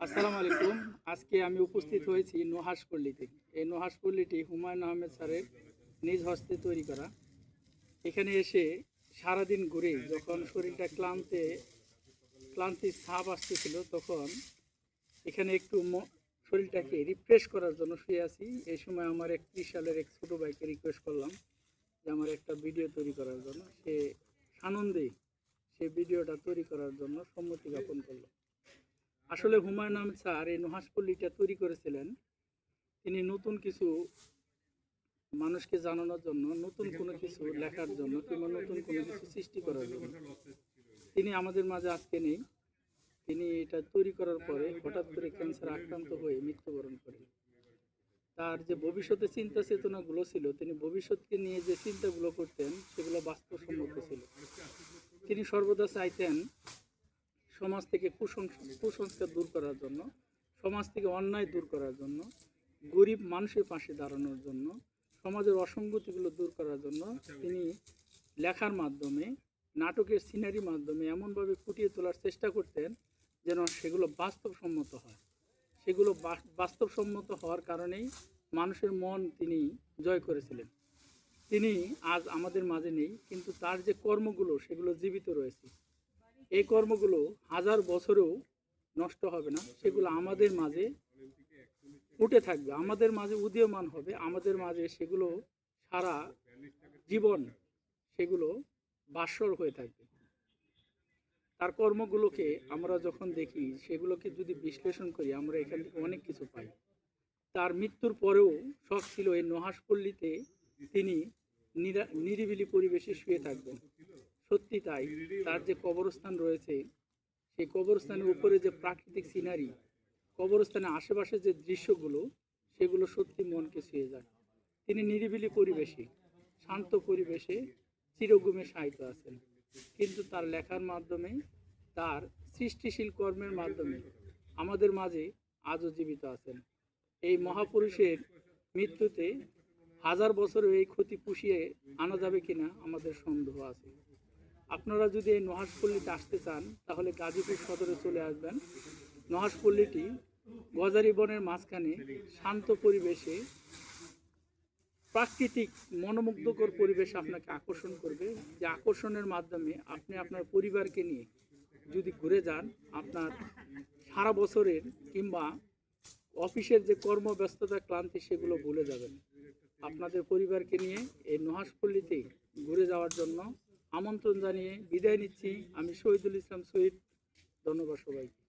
আসসালামু আলাইকুম। আজকে আমি উপস্থিত হয়েছি নোহাসপল্লীতে এই নোহাসপল্লীটি হুমায়ুন আহমেদ স্যারের নিজ হস্তে তৈরি করা। এখানে এসে সারাদিন ঘুরে যখন শরীরটা ক্লান্তে ক্লান্তির ছাপ আসতেছিল, তখন এখানে একটু শরীরটাকে রিফ্রেশ করার জন্য শুয়ে আছি। এই সময় আমার একত্রিশ সালের এক ছোটো ভাইকে রিকোয়েস্ট করলাম যে আমার একটা ভিডিও তৈরি করার জন্য। সে আনন্দে সে ভিডিওটা তৈরি করার জন্য সম্মতি জ্ঞাপন করল। আসলে হুমায়ুন আহমেদ স্যার এই নুহাসপল্লীটা তৈরি করেছিলেন। তিনি নতুন কিছু মানুষকে জানানোর জন্য, নতুন কোনো কিছু লেখার জন্য কিংবা নতুন কোনো কিছু সৃষ্টি করার জন্য। তিনি আমাদের মাঝে আজকে নেই। তিনি এটা তৈরি করার পরে হঠাৎ করে ক্যান্সার আক্রান্ত হয়ে মৃত্যুবরণ করেন। তার যে ভবিষ্যতে চিন্তা চেতনাগুলো ছিল, তিনি ভবিষ্যৎকে নিয়ে যে চিন্তাগুলো করতেন, সেগুলো বাস্তবসম্মত ছিল। তিনি সর্বদা চাইতেন সমাজ থেকে কুসংস্কার দূর করার জন্য, সমাজ থেকে অন্যায় দূর করার জন্য, গরিব মানুষের পাশে দাঁড়ানোর জন্য, সমাজের অসঙ্গতিগুলো দূর করার জন্য তিনি লেখার মাধ্যমে, নাটকের সিনারির মাধ্যমে এমনভাবে ফুটিয়ে তোলার চেষ্টা করতেন যেন সেগুলো বাস্তবসম্মত হয়। সেগুলো বাস্তবসম্মত হওয়ার কারণেই মানুষের মন তিনি জয় করেছিলেন। তিনি আজ আমাদের মাঝে নেই, কিন্তু তার যে কর্মগুলো সেগুলো জীবিত রয়েছে। এই কর্মগুলো হাজার বছরেও নষ্ট হবে না। সেগুলো আমাদের মাঝে উঠে থাকবে। আমাদের মাঝে উদীয়মান হবে। আমাদের মাঝে সেগুলো সারা জীবন সেগুলো বাসর হয়ে থাকবে। তার কর্মগুলোকে আমরা যখন দেখি, সেগুলোকে যদি বিশ্লেষণ করি, আমরা এখান থেকে অনেক কিছু পাই। তার মৃত্যুর পরেও শখ ছিল এই নহাসপল্লীতে তিনি নিরা- নিরিবিলি পরিবেশে শুয়ে থাকবেন। সত্যি তাই। তার যে কবরস্থান রয়েছে সেই কবরস্থানের উপরে যে প্রাকৃতিক সিনারি কবরস্থানের আশেপাশে যে দৃশ্যগুলো সেগুলো সত্যি মনকে ছুঁয়ে যায়। তিনি নিরিবিলি পরিবেশে শান্ত পরিবেশে চিরগুমে সাহিত্য আছেন। কিন্তু তার লেখার মাধ্যমে তার সৃষ্টিশীল কর্মের মাধ্যমে আমাদের মাঝে আজও জীবিত আছেন। এই মহাপুরুষের মৃত্যুতে হাজার বছরেও এই ক্ষতি পুষিয়ে আনা যাবে কিনা আমাদের সন্দেহ আছে। আপনারা যদি এই নহাসপল্লীতে আসতে চান, তাহলে গাজীপুর সদরে চলে আসবেন। নহাসপল্লীটি গজারি বনের মাঝখানে শান্ত পরিবেশে প্রাকৃতিক মনোমুগ্ধকর পরিবেশ আপনাকে আকর্ষণ করবে। যে আকর্ষণের মাধ্যমে আপনি আপনার পরিবারকে নিয়ে যদি ঘুরে যান, আপনার সারা বছরের কিংবা অফিসের যে কর্মব্যস্ততা, ক্লান্তি, সেগুলো ভুলে যাবেন। আপনাদের পরিবারকে নিয়ে এই নহাসপল্লীতে ঘুরে যাওয়ার জন্য আমন্ত্রণ জানিয়ে বিদায় নিচ্ছি। আমি শহীদুল ইসলাম শহীদ। ধন্যবাদ সবাইকে।